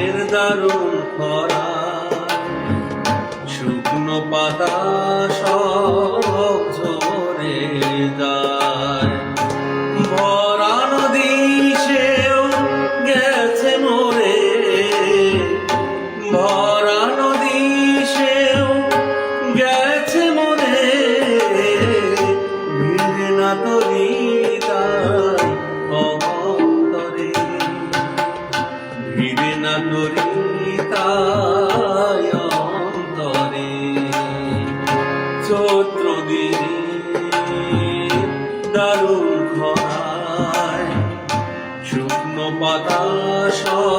মায়ের দারুণ খরা শুকনো পাতা ফিরে না তাই অন্তরে চৈত্র দিনে দারুণ খরায় শুকনো পাতা সব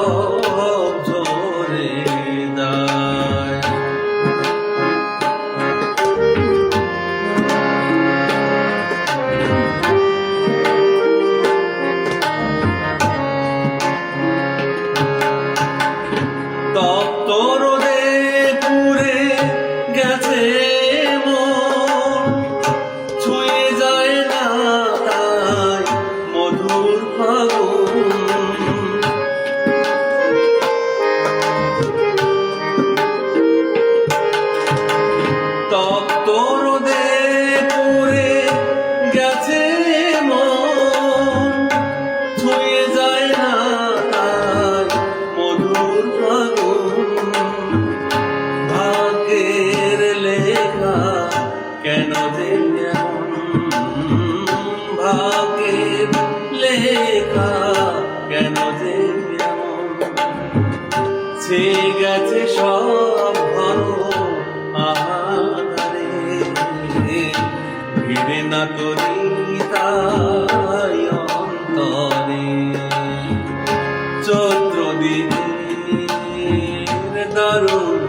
ভাগে লেখা কেন যে সে গেছে সব আহারে। ভিড়ে না করি তাই অন্তরে। চৈত্র দিনের দারুণ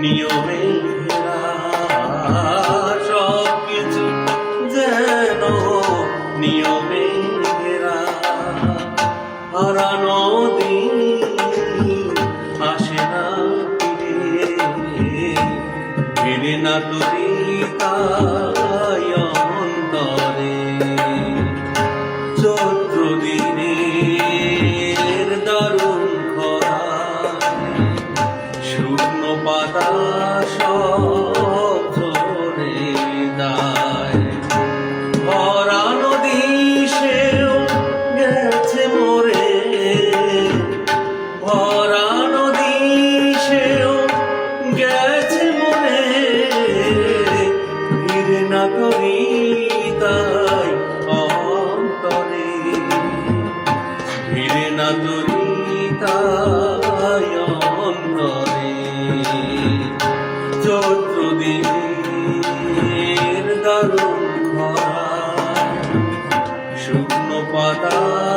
নিয়মে সব কিছু যেন নিয়মে ঘেরা হারানো দিন আসে না ফিরে। ফিরে না তো দুনিতায়ন্তরে চতুর্দিনের শুকনো পাতা